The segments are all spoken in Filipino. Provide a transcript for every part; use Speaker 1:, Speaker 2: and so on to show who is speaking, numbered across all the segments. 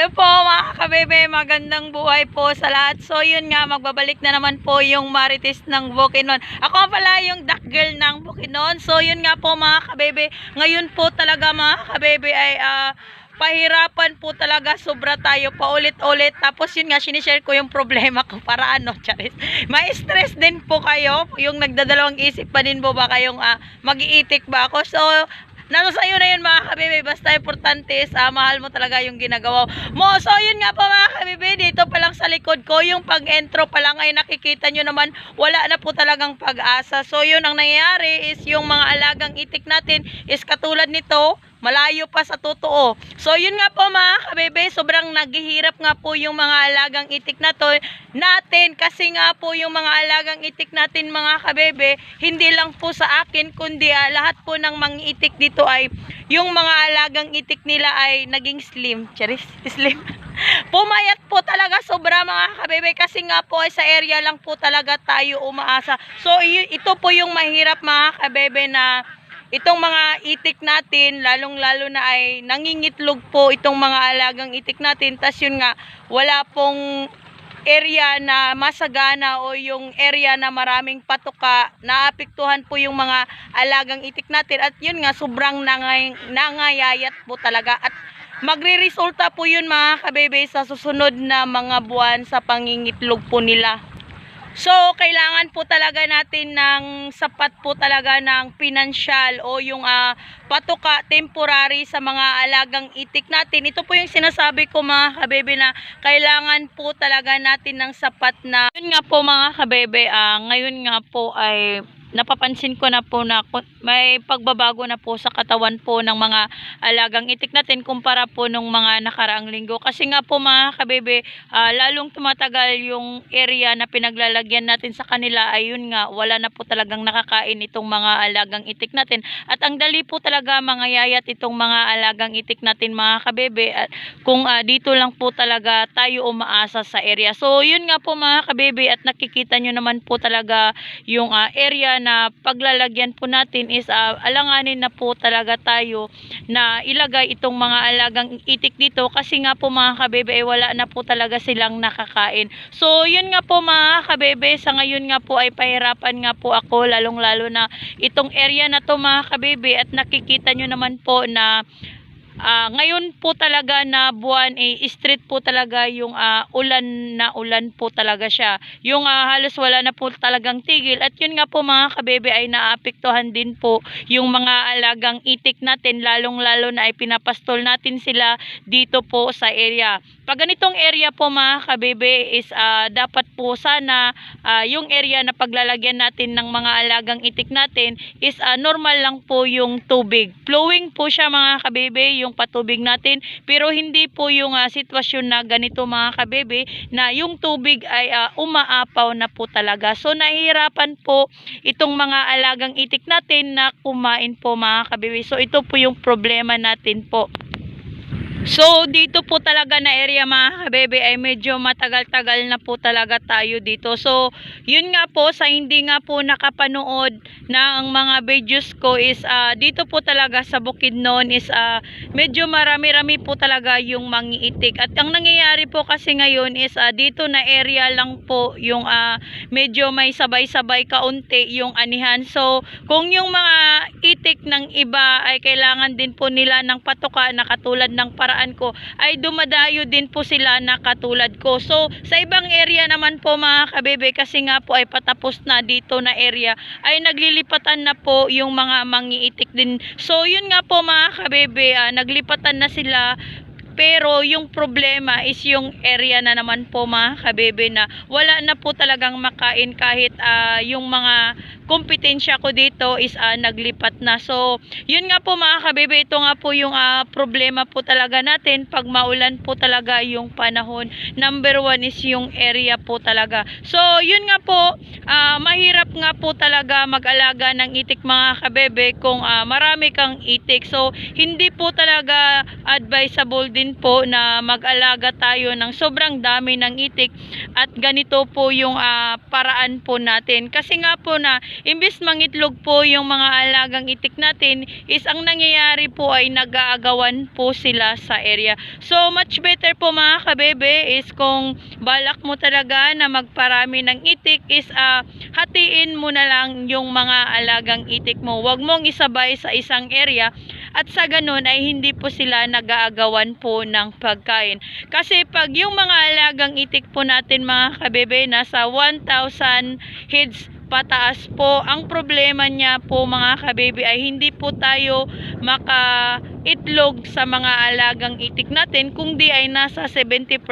Speaker 1: Hello po mga kabebe, magandang buhay po sa lahat. So yun nga, magbabalik na naman po yung Marites ng Bukidnon. Ako pala yung duck girl ng Bukidnon. So yun nga po mga kabebe, ngayon po talaga mga kabebe ay ah, pahirapan po talaga sobra tayo paulit-ulit. Tapos yun nga, sinishare ko yung problema ko para ano, charis. May stress din po kayo, yung nagdadalawang isip pa din po ba kayong ah, mag-iitik ba ako. So Nasa sa'yo na yun mga kabibi. Basta importante is ah, mahal mo talaga yung ginagawa mo. So yun nga po mga kabibi. Dito pa lang sa likod ko. Yung pag-intro pa lang ay nakikita nyo naman wala na po talagang pag-asa. So yun ang nangyayari is yung mga alagang itik natin is katulad nito malayo pa sa totoo. So yun nga po mga kabebe, sobrang naghihirap nga po yung mga alagang itik na to natin kasi nga po yung mga alagang itik natin mga kabebe, hindi lang po sa akin kundi ah, lahat po ng mga itik dito ay yung mga alagang itik nila ay naging slim. Charis, slim. Pumayat po talaga sobra mga kabebe kasi nga po ay sa area lang po talaga tayo umaasa. So ito po yung mahirap mga kabebe na itong mga itik natin, lalong-lalo na ay nangingitlog po itong mga alagang itik natin. Tas yun nga, wala pong area na masagana o yung area na maraming patuka, naapektuhan po yung mga alagang itik natin. At yun nga, sobrang nangay, nangayayat po talaga. At magre-resulta po yun mga kabebe sa susunod na mga buwan sa pangingitlog po nila. So, kailangan po talaga natin ng sapat po talaga ng pinansyal o yung ah, patuka temporary sa mga alagang itik natin. Ito po yung sinasabi ko mga kabebe na kailangan po talaga natin ng sapat na yun nga po mga kabebe, ah, ngayon nga po ay napapansin ko na po na may pagbabago na po sa katawan po ng mga alagang itik natin kumpara po nung mga nakaraang linggo. Kasi nga po mga kabebe, ah, lalong tumatagal yung area na pinaglalagyan natin sa kanila. Ayun nga wala na po talagang nakakain itong mga alagang itik natin. At ang dali po talaga mga yayat itong mga alagang itik natin mga kabebe. At kung ah, dito lang po talaga tayo umaasa sa area. So yun nga po mga kabebe at nakikita nyo naman po talaga yung ah, area na paglalagyan po natin is ah, alanganin na po talaga tayo na ilagay itong mga alagang itik dito kasi nga po mga kabebe ay wala na po talaga silang nakakain. So yun nga po mga kabebe sa ngayon nga po ay pahirapan nga po ako lalong lalo na itong area na to mga kabebe at nakikita nyo naman po na Ah, ngayon po talaga na buwan eh, street po talaga yung ah, ulan na ulan po talaga siya. Yung ah, halos wala na po talagang tigil at yun nga po mga kabebe ay naapektuhan din po yung mga alagang itik natin lalong lalo na ay pinapastol natin sila dito po sa area. Pag ganitong area po mga kabebe is ah, dapat po sana ah, yung area na paglalagyan natin ng mga alagang itik natin is ah, normal lang po yung tubig. Flowing po siya mga kabebe yung patubig natin pero hindi po yung ah, sitwasyon na ganito mga kabebe na yung tubig ay ah, umaapaw na po talaga. So nahihirapan po itong mga alagang itik natin na kumain po mga kabebe. So ito po yung problema natin po. So, dito po talaga na area mga kabebe ay medyo matagal-tagal na po talaga tayo dito. So, yun nga po sa hindi nga po nakapanood na ang mga videos ko is ah, dito po talaga sa Bukidnon is ah, medyo marami-rami po talaga yung mangiitik. At ang nangyayari po kasi ngayon is ah, dito na area lang po yung ah, medyo may sabay-sabay kaunti yung anihan. So, kung yung mga itik ng iba ay kailangan din po nila ng patuka na katulad ng paraan ko, ay dumadayo din po sila na katulad ko. So, sa ibang area naman po mga kabebe, kasi nga po ay patapos na dito na area, ay naglilipatan na po yung mga mangiitik din. So, yun nga po mga kabebe, ah, naglipatan na sila pero yung problema is yung area na naman po mga kabebe na wala na po talagang makain kahit ah, yung mga kompetensya ko dito is ah, naglipat na. So, yun nga po mga kabebe, ito nga po yung ah, problema po talaga natin pag maulan po talaga yung panahon. Number one is yung area po talaga. So, yun nga po, ah, mahirap nga po talaga mag-alaga ng itik mga kabebe kung ah, marami kang itik. So, hindi po talaga advisable din po na mag-alaga tayo ng sobrang dami ng itik at ganito po yung ah, paraan po natin. Kasi nga po na imbis mangitlog po yung mga alagang itik natin, is ang nangyayari po ay nag-aagawan po sila sa area. So, much better po mga kabebe is kung balak mo talaga na magparami ng itik is ah, hatiin mo na lang yung mga alagang itik mo. Huwag mong isabay sa isang area at sa ganun ay hindi po sila nag-aagawan po ng pagkain. Kasi pag yung mga alagang itik po natin mga kabebe nasa 1,000 heads pataas po. Ang problema niya po mga kabebe ay hindi po tayo maka-itlog sa mga alagang itik natin kung di ay nasa 70%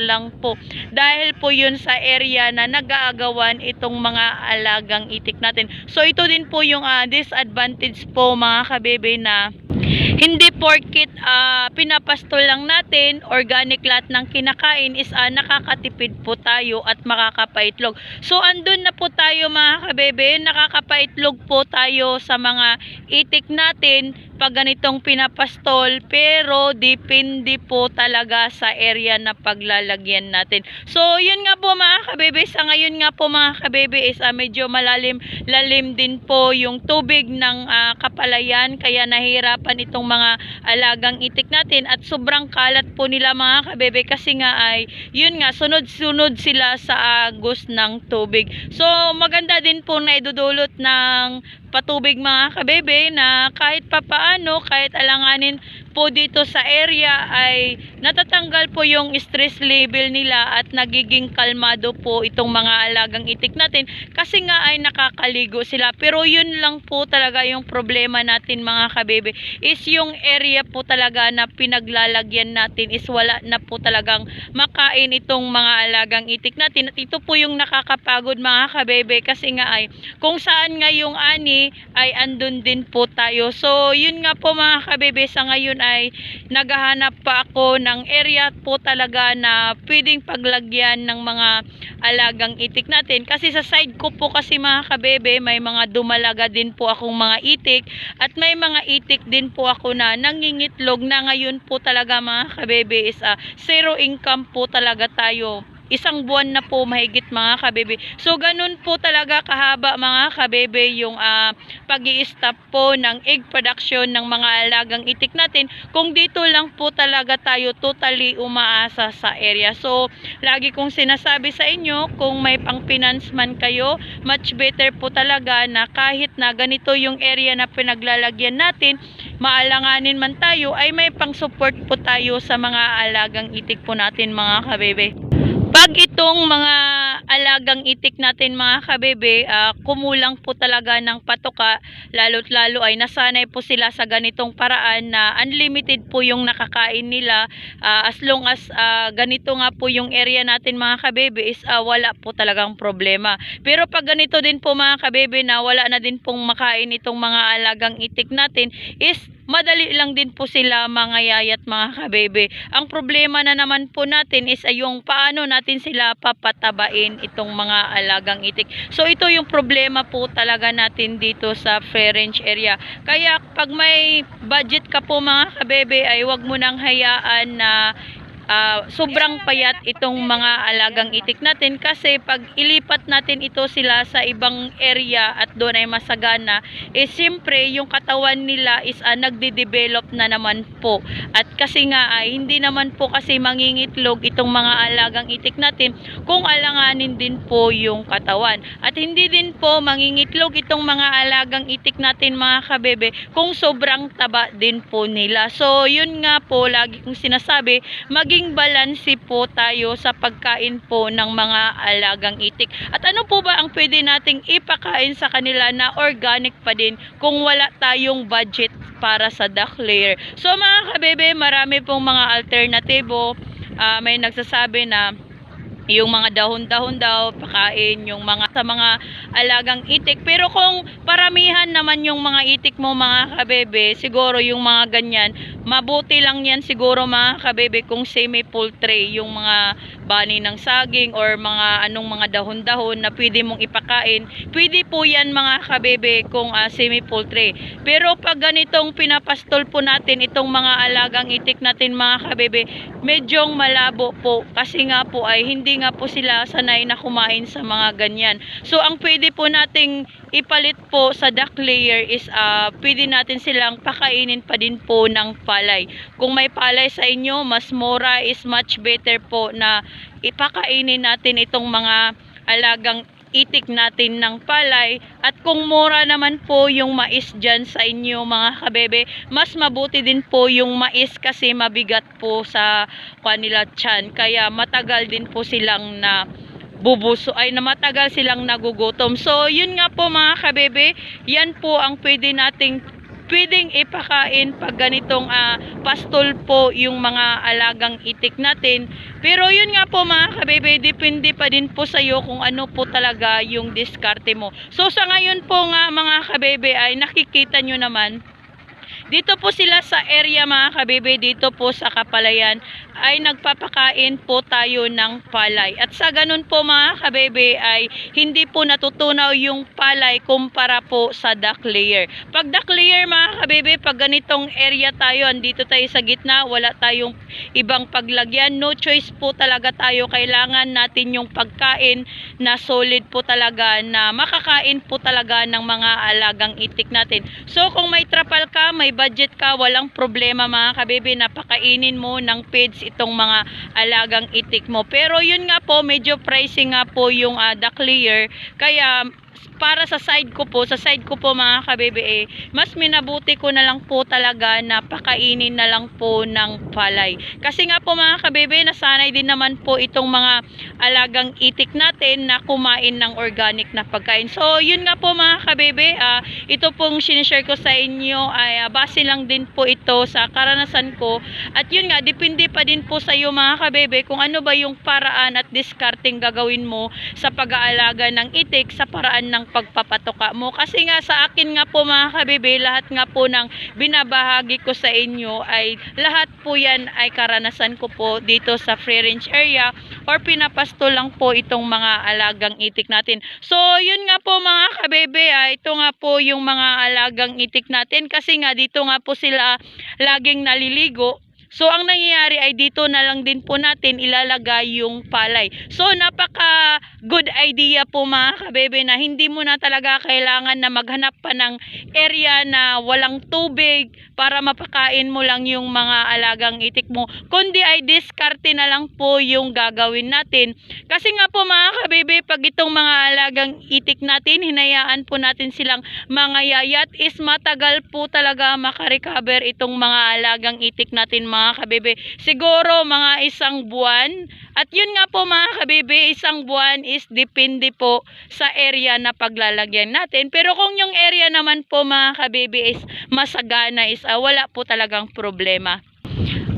Speaker 1: lang po. Dahil po yun sa area na nag-aagawan itong mga alagang itik natin. So ito din po yung ah, disadvantage po mga kabebe na hindi porkit ah, pinapastol lang natin, organic lahat ng kinakain is ah, nakakatipid po tayo at makakapaitlog. So andun na po tayo mga kabebe, nakakapaitlog po tayo sa mga itik natin pag ganitong pinapastol pero depende po talaga sa area na paglalagyan natin. So yun nga po mga kabebe, sa ngayon nga po mga kabebe is ah, medyo malalim lalim din po yung tubig ng ah, kapalayan kaya nahihirapan itong mga alagang itik natin at sobrang kalat po nila mga kabebe kasi nga ay yun nga sunod-sunod sila sa agos ng tubig. So maganda din po na idudulot ng patubig mga kabebe na kahit papaano kahit alanganin po dito sa area ay natatanggal po yung stress level nila at nagiging kalmado po itong mga alagang itik natin kasi nga ay nakakaligo sila. Pero yun lang po talaga yung problema natin mga kabebe. Is yung area po talaga na pinaglalagyan natin is wala na po talagang makain itong mga alagang itik natin. At ito po yung nakakapagod mga kabebe kasi nga ay kung saan nga yung ani ay andun din po tayo. So yun nga po mga kabebe sa ngayon ay naghahanap pa ako ng area po talaga na pwedeng paglagyan ng mga alagang itik natin. Kasi sa side ko po kasi mga kabebe may mga dumalaga din po akong mga itik. At may mga itik din po ako na nangingitlog na ngayon po talaga mga kabebe is ah, zero income po talaga tayo isang buwan na po mahigit mga kabebe. So ganun po talaga kahaba mga kabebe yung ah, pag stop po ng egg production ng mga alagang itik natin kung dito lang po talaga tayo totally umaasa sa area. So lagi kong sinasabi sa inyo kung may pang finance man kayo, much better po talaga na kahit na ganito yung area na pinaglalagyan natin, maalanganin man tayo ay may pang support po tayo sa mga alagang itik po natin mga kabebe. Pag itong mga alagang itik natin mga kabebe, ah, kumulang po talaga ng patoka, lalo't lalo ay nasanay po sila sa ganitong paraan na unlimited po yung nakakain nila ah, as long as ah, ganito nga po yung area natin mga kabebe is ah, wala po talagang problema. Pero pag ganito din po mga kabebe na wala na din pong makain itong mga alagang itik natin is madali lang din po sila mga yayat mga kabebe. Ang problema na naman po natin is ay yung paano natin sila papatabain itong mga alagang itik. So ito yung problema po talaga natin dito sa free range area. Kaya pag may budget ka po mga kabebe ay wag mo nang hayaan na ah, sobrang payat itong mga alagang itik natin kasi pag ilipat natin ito sila sa ibang area at doon ay masagana eh siyempre yung katawan nila is ah, nagde-develop na naman po. At kasi nga ay hindi naman po kasi mangingitlog itong mga alagang itik natin kung alanganin din po yung katawan. At hindi din po mangingitlog itong mga alagang itik natin mga kabebe kung sobrang taba din po nila. So yun nga po lagi kong sinasabi maging balanse po tayo sa pagkain po ng mga alagang itik. At ano po ba ang pwede nating ipakain sa kanila na organic pa din kung wala tayong budget para sa duck layer. So mga kabebe, marami pong mga alternatibo. Ah, may nagsasabi na yung mga dahon-dahon daw, pakain yung mga sa mga alagang itik. Pero kung paramihan naman yung mga itik mo mga kabebe, siguro yung mga ganyan, mabuti lang yan siguro mga kabebe kung semi-poultry, yung mga bani ng saging or mga anong mga dahon-dahon na pwede mong ipakain, pwede po yan mga kabebe kung ah, semi-poultry. Pero pag ganitong pinapastol po natin itong mga alagang itik natin mga kabebe, medyong malabo po kasi nga po ay hindi nga po sila sanay na kumain sa mga ganyan. So ang pwede po nating ipalit po sa duck layer is ah, pwede natin silang pakainin pa din po ng palay. Kung may palay sa inyo, mas mura is much better po na ipakainin natin itong mga alagang itik natin ng palay. At kung mura naman po yung mais dyan sa inyo mga kabebe mas mabuti din po yung mais kasi mabigat po sa kanila tiyan kaya matagal din po silang na bubuso ay na matagal silang nagugutom. So yun nga po mga kabebe yan po ang pwede nating pwedeng ipakain pag ganitong ah, pastol po yung mga alagang itik natin. Pero yun nga po mga kabebe, depende pa din po sa iyo kung ano po talaga yung diskarte mo. So sa ngayon po nga mga kabebe ay nakikita nyo naman dito po sila sa area mga kabebe, dito po sa Kapalayan ay nagpapakain po tayo ng palay. At sa ganun po mga kabebe ay hindi po natutunaw yung palay kumpara po sa duck layer. Pag duck layer mga kabebe, pag ganitong area tayo, andito tayo sa gitna, wala tayong ibang paglagyan. No choice po talaga tayo. Kailangan natin yung pagkain na solid po talaga na makakain po talaga ng mga alagang itik natin. So kung may trapal ka, may budget ka, walang problema mga kabebe, napakainin mo ng feeds itong mga alagang itik mo. Pero yun nga po, medyo pricey nga po yung uh, duck layer. Kaya para sa side ko po, sa side ko po mga kabebe eh, mas minabuti ko na lang po talaga na pakainin na lang po ng palay. Kasi nga po mga kabebe, nasanay din naman po itong mga alagang itik natin na kumain ng organic na pagkain. So, yun nga po mga kabebe, ah, ito pong sinishare ko sa inyo ay ah, base lang din po ito sa karanasan ko. At yun nga, depende pa din po sa iyo mga kabebe kung ano ba yung paraan at discarding gagawin mo sa pag-aalaga ng itik sa paraan ng pagpapatoka mo. Kasi nga sa akin nga po mga kabebe, lahat nga po ng binabahagi ko sa inyo ay lahat po yan ay karanasan ko po dito sa free range area or pinapasto lang po itong mga alagang itik natin. So yun nga po mga kabebe, ah, ito nga po yung mga alagang itik natin kasi nga dito nga po sila laging naliligo So, ang nangyayari ay dito na lang din po natin ilalagay yung palay. So, napaka good idea po mga kabebe na hindi mo na talaga kailangan na maghanap pa ng area na walang tubig para mapakain mo lang yung mga alagang itik mo. Kundi ay diskarte na lang po yung gagawin natin. Kasi nga po mga kabebe, pag itong mga alagang itik natin, hinayaan po natin silang mga yayat is matagal po talaga makarecover itong mga alagang itik natin mga mga kabebe. Siguro mga isang buwan. At yun nga po mga kabebe, isang buwan is depende po sa area na paglalagyan natin. Pero kung yung area naman po mga kabebe is masagana is uh, wala po talagang problema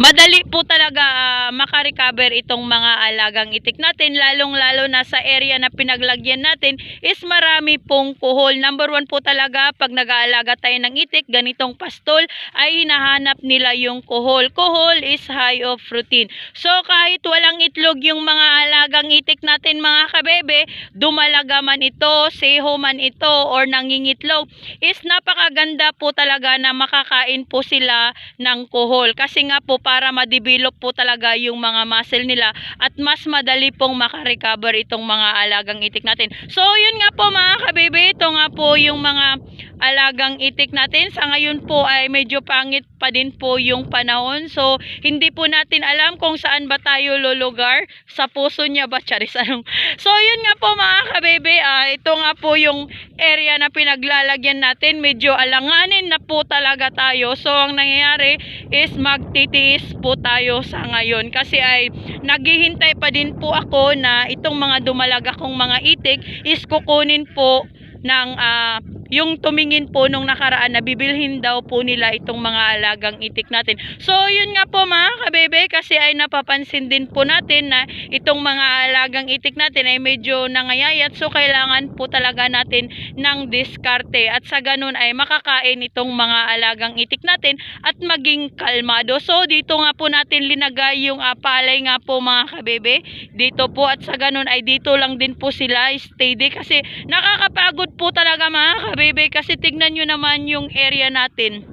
Speaker 1: madali po talaga uh, makarecover itong mga alagang itik natin lalong lalo na sa area na pinaglagyan natin is marami pong kuhol. Number one po talaga pag nag-aalaga tayo ng itik ganitong pastol ay hinahanap nila yung kuhol. Kuhol is high of protein. So kahit walang itlog yung mga alagang itik natin mga kabebe dumalaga man ito seho man ito or nangingitlog is napakaganda po talaga na makakain po sila ng kuhol. Kasi nga po para ma-develop po talaga yung mga muscle nila at mas madali pong makarecover itong mga alagang itik natin. So yun nga po mga kabebe, ito nga po yung mga alagang itik natin. Sa ngayon po ay medyo pangit pa din po yung panahon. So hindi po natin alam kung saan ba tayo lulugar. Sa puso niya ba? Charis anong? So yun nga po mga kabebe, uh, ito nga po yung area na pinaglalagyan natin. Medyo alanganin na po talaga tayo. So ang nangyayari is magtitiis is po tayo sa ngayon kasi ay naghihintay pa din po ako na itong mga dumalag akong mga itik is kukunin po ng uh, yung tumingin po nung nakaraan na bibilhin daw po nila itong mga alagang itik natin. So, yun nga po mga kabebe, kasi ay napapansin din po natin na itong mga alagang itik natin ay medyo nangayayat. So, kailangan po talaga natin ng diskarte. At sa ganun ay makakain itong mga alagang itik natin at maging kalmado. So, dito nga po natin linagay yung ah, palay nga po mga kabebe. Dito po at sa ganun ay dito lang din po sila steady kasi nakakapagod po talaga mga kabebe kasi tignan nyo naman yung area natin.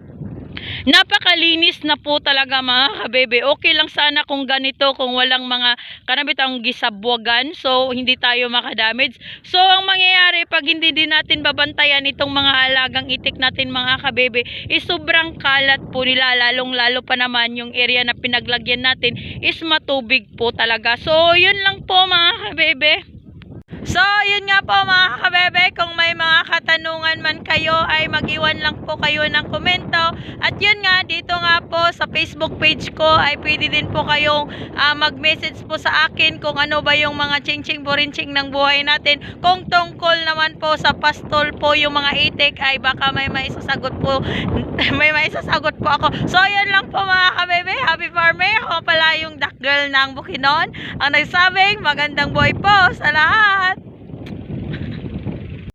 Speaker 1: Napakalinis na po talaga mga kabebe. Okay lang sana kung ganito, kung walang mga kanabitang gisabwagan. So, hindi tayo makadamage. So, ang mangyayari pag hindi din natin babantayan itong mga alagang itik natin mga kabebe, is sobrang kalat po nila. Lalong lalo pa naman yung area na pinaglagyan natin is matubig po talaga. So, yun lang po mga kabebe. So, yun nga po mga kabebe, kung may mga katanungan man kayo ay mag-iwan lang po kayo ng komento. At yun nga, dito nga po sa Facebook page ko ay pwede din po kayong ah, mag-message po sa akin kung ano ba yung mga ching-ching burinching ng buhay natin. Kung tungkol naman po sa pastol po yung mga itik ay baka may maisasagot po may maisasagot po ako. So, yun lang po mga kabebe. Happy farming. Ako pala yung duck girl ng Bukidnon. Ang nagsabing magandang buhay po sa lahat.